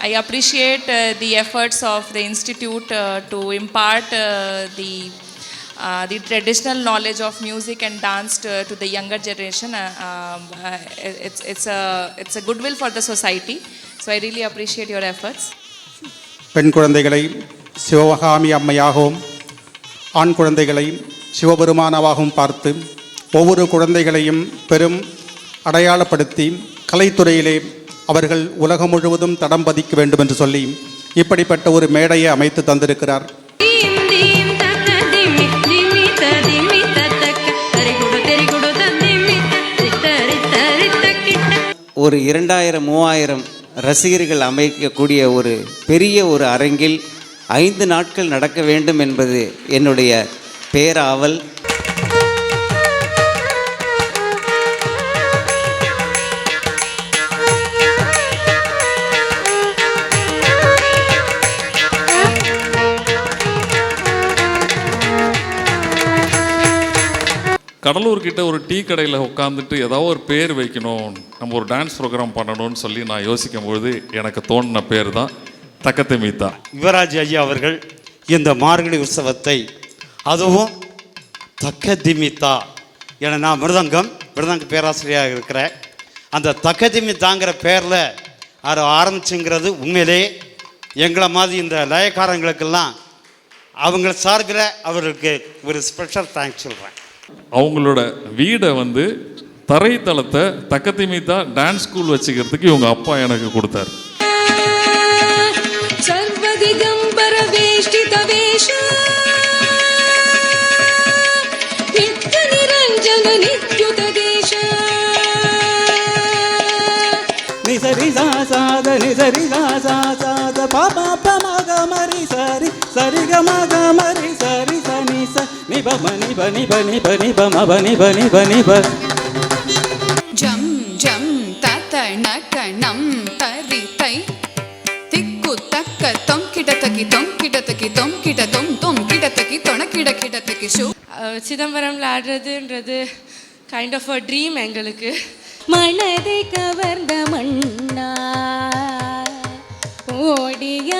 I appreciate uh, the efforts of the institute uh, to impart uh, the uh, the traditional knowledge of music and dance to, to the younger generation. Uh, um, uh, it's it's a it's a goodwill for the society. So I really appreciate your efforts. பெண் குழந்தைகளை சிவகாமி அம்மையாகவும் ஆண் குழந்தைகளை சிவபெருமானவாகவும் பார்த்து ஒவ்வொரு குழந்தைகளையும் பெரும் அடையாளப்படுத்தி கலைத்துறையிலே அவர்கள் உலகம் முழுவதும் தடம் பதிக்க வேண்டும் என்று சொல்லி இப்படிப்பட்ட ஒரு மேடையை அமைத்து தந்திருக்கிறார். ஒரு இரண்டாயிரம் மூவாயிரம் ரசிகர்கள் அமைக்கக்கூடிய ஒரு பெரிய ஒரு அரங்கில் ஐந்து நாட்கள் நடக்க வேண்டும் என்பது என்னுடைய பேராவல். கடலூர்கிட்ட ஒரு டீ கடையில் உட்காந்துட்டு ஏதாவது ஒரு பேர் வைக்கணும் நம்ம ஒரு டான்ஸ் ப்ரோக்ராம் பண்ணணும்னு சொல்லி நான் யோசிக்கும் பொழுது எனக்கு தோணின பேர் தான் தக்கத்தை மீத்தா. யுவராஜ் ஐயா அவர்கள் இந்த மார்கழி உற்சவத்தை அதுவும் தக்க திமித்தா என நான் மிருதங்கம் மிருதங்க பேராசிரியராக இருக்கிறேன். அந்த தக்க திமித்தாங்கிற பேரில் அதை ஆரம்பிச்சுங்கிறது உண்மையிலே எங்களை மாதிரி இந்த லயக்காரங்களுக்கெல்லாம் அவங்களை சார்பில் அவர்களுக்கு ஒரு ஸ்பெஷல் தேங்க்ஸ் சொல்கிறேன் அவங்களோட வீடை வந்து தரைத்தளத்தை தக்கத்தை மீத்தா டான்ஸ் ஸ்கூல் வச்சுக்கிறதுக்கு இவங்க அப்பா எனக்கு கொடுத்தார். சரி சாத நி சரி சரி. சனி ச நிப மணி பனி பனி பனி பம பனி பனி பனி ப ஜம் ஜம் தத்த நக்க நம் தரி தை. திக்கு தக்க தொம் கிட தக்கி தொம் கிட தக்கி தொம் கிட தொம் தொம் கிட தக்கி தொண கிட கிட தக்கி ஷூ சிதம்பரம்ல ஆடுறதுன்றது கைண்ட் ஆஃப் அ ட்ரீம் எங்களுக்கு. மனதை கவர்ந்த மண்ணா ஓடியாடி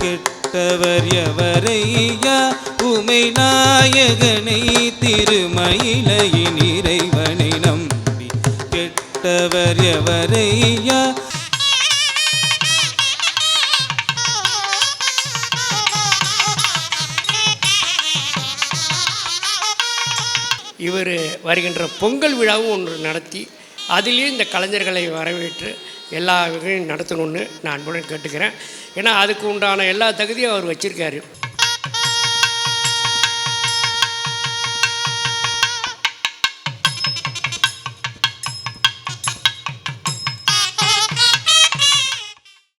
கெட்டவர் எவரையா? உமை நாயகனை திருமயிலையின் இறைவனை நம்பி கெட்டவர் எவரையா? இவர் வருகின்ற பொங்கல் விழாவும் ஒன்று நடத்தி அதிலேயும் இந்த கலைஞர்களை வரவேற்று எல்லா வகையும் நடத்தணும்னு நான் அன்புடன் கேட்டுக்கிறேன். ஏன்னா அதுக்கு உண்டான எல்லா தகுதியும் அவர் வச்சுருக்காரு.